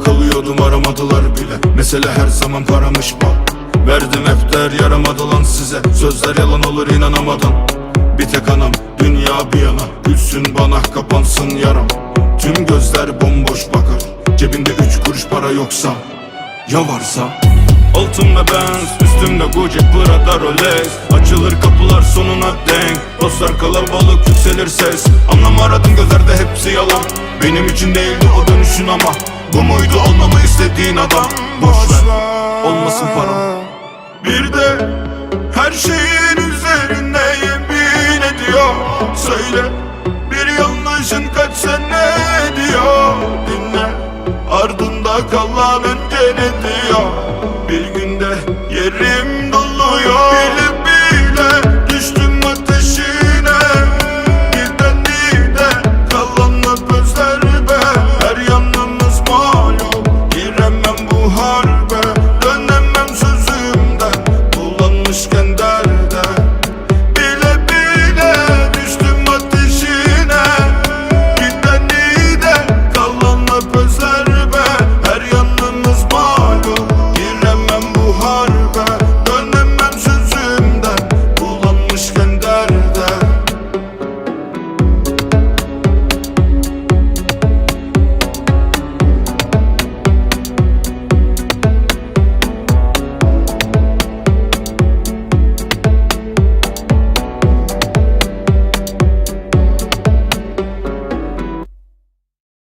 Bankta kalıyordum aramadılar bile. Mesele her zaman paramış bak Verdim hep der yaramadı lan size. Sözler yalan olur inanamadan Bir tek anam dünya bir yana. Gülsün bana kapansın yaram. Tüm gözler bomboş bakar. Cebinde üç kuruş para yoksa Ya varsa? Altımda Benz, üstümde Gucci, Prada, Rolex. Açılır kapılar sonuna denk. Dostlar kalabalık yükselir ses. Anlam aradım gözlerde hepsi yalan. Benim için değildi o dönüşün ama Bu muydu olmamı istediğin adam? Boş ver, olmasın param. Bir de her şeyin hard